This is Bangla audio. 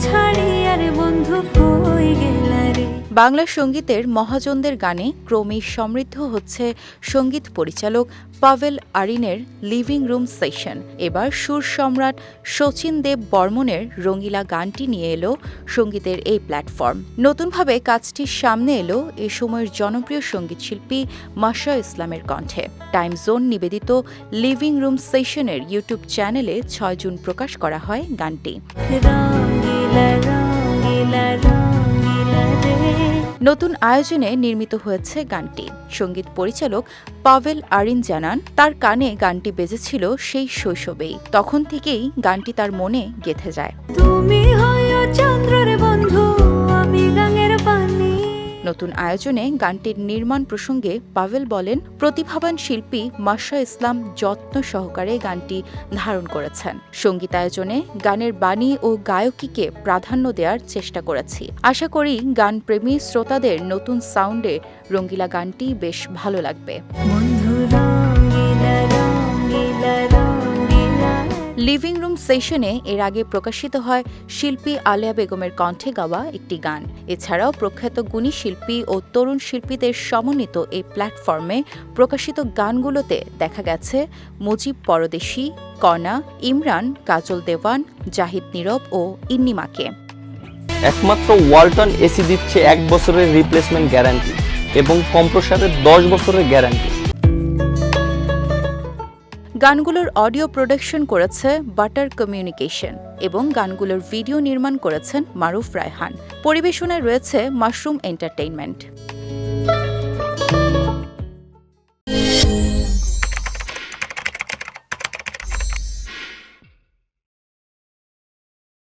ছাড়ি আর বন্ধু কই গেলা? বাংলা সঙ্গীতের মহাজনদের গানে ক্রমেই সমৃদ্ধ হচ্ছে সংগীত পরিচালক পাভেল আরিনের লিভিং রুম সেশন। এবার সুর সম্রাট শচীন দেব বর্মনের রঙ্গিলা গানটি নিয়ে এলো সঙ্গীতের এই প্ল্যাটফর্ম। নতুনভাবে কাজটি সামনে এলো এ সময়ের জনপ্রিয় সংগীত শিল্পী মাসা ইসলামের কণ্ঠে। টাইম জোন নিবেদিত লিভিং রুম সেশনের ইউটিউব চ্যানেলে ছয় জুন প্রকাশ করা হয় গানটি। রঙ্গিলা রঙ্গিলা রঙ্গিলা নতুন আয়োজনে নির্মিত হয়েছে গানটি। সংগীত পরিচালক পাভেল আরিন জানান, তার কানে গানটি বেজেছিল সেই শৈশবেই। তখন থেকেই গানটি তার মনে গেঁথে যায়। তুমি চন্দ্রের বন্ধু, আমি নতুন আয়োজনে গানটির নির্মাণ প্রসঙ্গে পাভেল বলেন, প্রতিভাবান শিল্পী মাসা ইসলাম যত্ন সহকারে গানটি ধারণ করেছেন। সঙ্গীতায়োজনে গানের বাণী ও গায়কীকে প্রাধান্য দেওয়ার চেষ্টা করেছি। আশা করি গান প্রেমী শ্রোতাদের নতুন সাউন্ডে রঙ্গিলা গানটি বেশ ভালো লাগবে। লিভিং রুম সেশনে এর আগে প্রকাশিত হয় শিল্পী আলিয়া বেগমের কণ্ঠে গাওয়া একটি গান। এছাড়াও প্রখ্যাত গুণী শিল্পী ও তরুণ শিল্পীদের সমন্বিত এই প্ল্যাটফর্মে প্রকাশিত গানগুলোতে দেখা গেছে মুজিব পরদেশি কণা ইমরান, কাজল দেওয়ান, জাহিদ নীরব ও ইন্নিমাকে একমাত্র ওয়ালটন এসি দিচ্ছে এক বছরের রিপ্লেসমেন্ট গ্যারান্টি এবং কম্প্রসারের দশ বছরের গ্যারান্টি গানগুলোর অডিও প্রোডাকশন করেছে বাটার কমিউনিকেশন এবং গানগুলোর ভিডিও নির্মাণ করেছেন মারুফ রায়হান। পরিবেশনায় রয়েছে মাশরুম এন্টারটেইনমেন্ট।